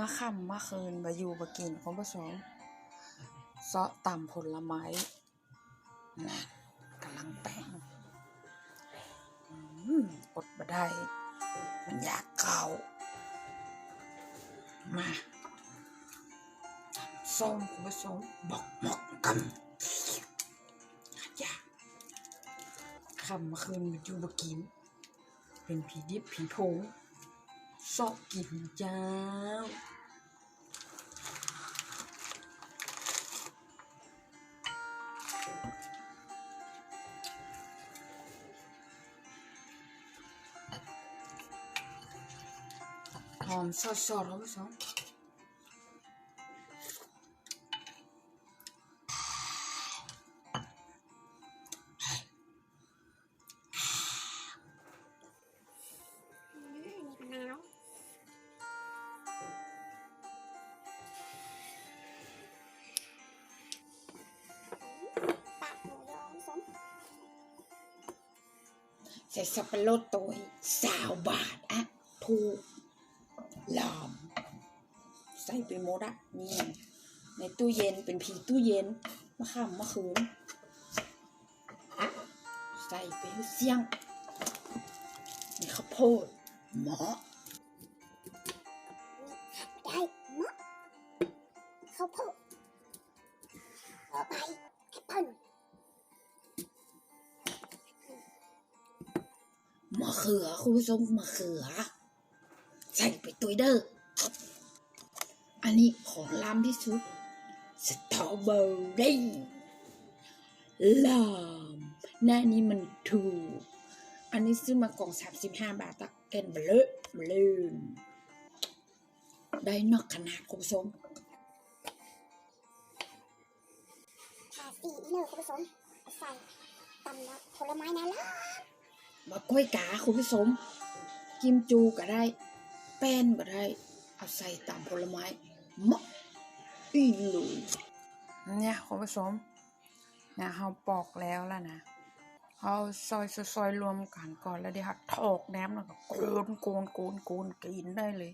มาค่ำมาคืนมาอยู่มากินคุณผู้ชมเซาะต่ำผลไม้นะกำลังแป้งอดมาได้ มันอยากเก่ามาส้มคุณผู้ชมบอกหมอกกันอยากค่ำมาคืนมาอยู่มากิน เป็นผีดิบผีโพง ชอบกินเจ้าหอมสดๆคุณผู้ชม ใส่สับปะรดตัวสาวบาทอะถูกหลอม ใส่ไปหมดอะนี่ในตู้เย็นเป็นผีตู้เย็นมะขามมะขืนใส่ไปเสี่ยงมีข้าวโพดหมอได้มะข้าวโพดต่อไปแอปเปิ้ล เขือคุณผู้ชมมะเขือ ใส่ไปตัวเด้ออันนี้ของล้ำที่สุดสตรอเบอรี่ลามหน้านี้มันถูก อันนี้ซื้อมากล่องสามสิบห้าบาทอะเอ็นเบลอเบลืนได้นอกขนาดคุณผู้ชมทาสีนี่เลยคุณผู้ชมใส่ตำล้วผลไม้นะล่ะ มากล้วยกาคุณผู้ชมกิมจูก็ได้ แป้นก็ได้ เอาใส่ตามผลไม้มะอีลูเนี่ยคุณผู้ชมเนี่ยเราปอกแล้วแล้วนะเอาซอยซอยๆรวมกันก่อนแล้วเดี๋ยวหักถอกแหนมแล้วก็โกนโกนโกนโกนกินได้เลย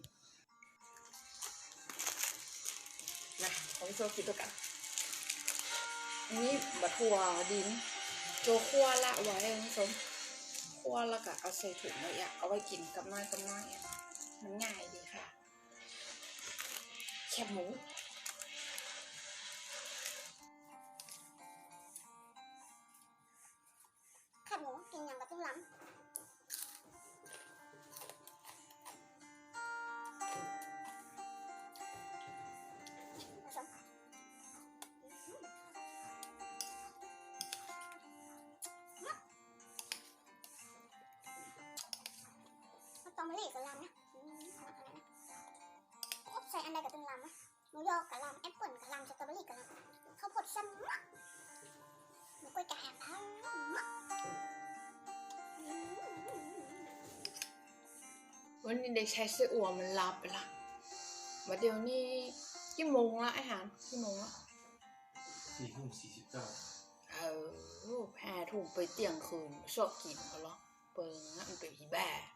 นะคุณผู้ชมกินด้วยกันอันนี้บะถั่วดิน โจคั่วละไว้คุณผู้ชม คั่วแล้วก็เอาใส่ถุงไว้อะเอาไว้กินกับน้อยกับน้อยมันง่ายดีค่ะ แคบหมูแคบหมูกินอย่างกับตุ้มล้ำ โอ๊ะใส่อันใดกับตุ้งล้ำนะหมูยอกับลำแอปเปิ้ลกับลำสตรอเบอรี่กับลำข้าวโพดซ้ำมะหมูกล้วยกาแฮมพังมะวันนี้เด็กชายเสื้ออัวมันลาไปละมาเดี๋ยวนี้กี่โมงละอาหารกี่โมงละสี่ทุ่มสี่สิบเก้าเออแพ้ถูกไปเตียงคืนชอบกินเขาหรอเปิงอะมันเป็นผีแบ่อื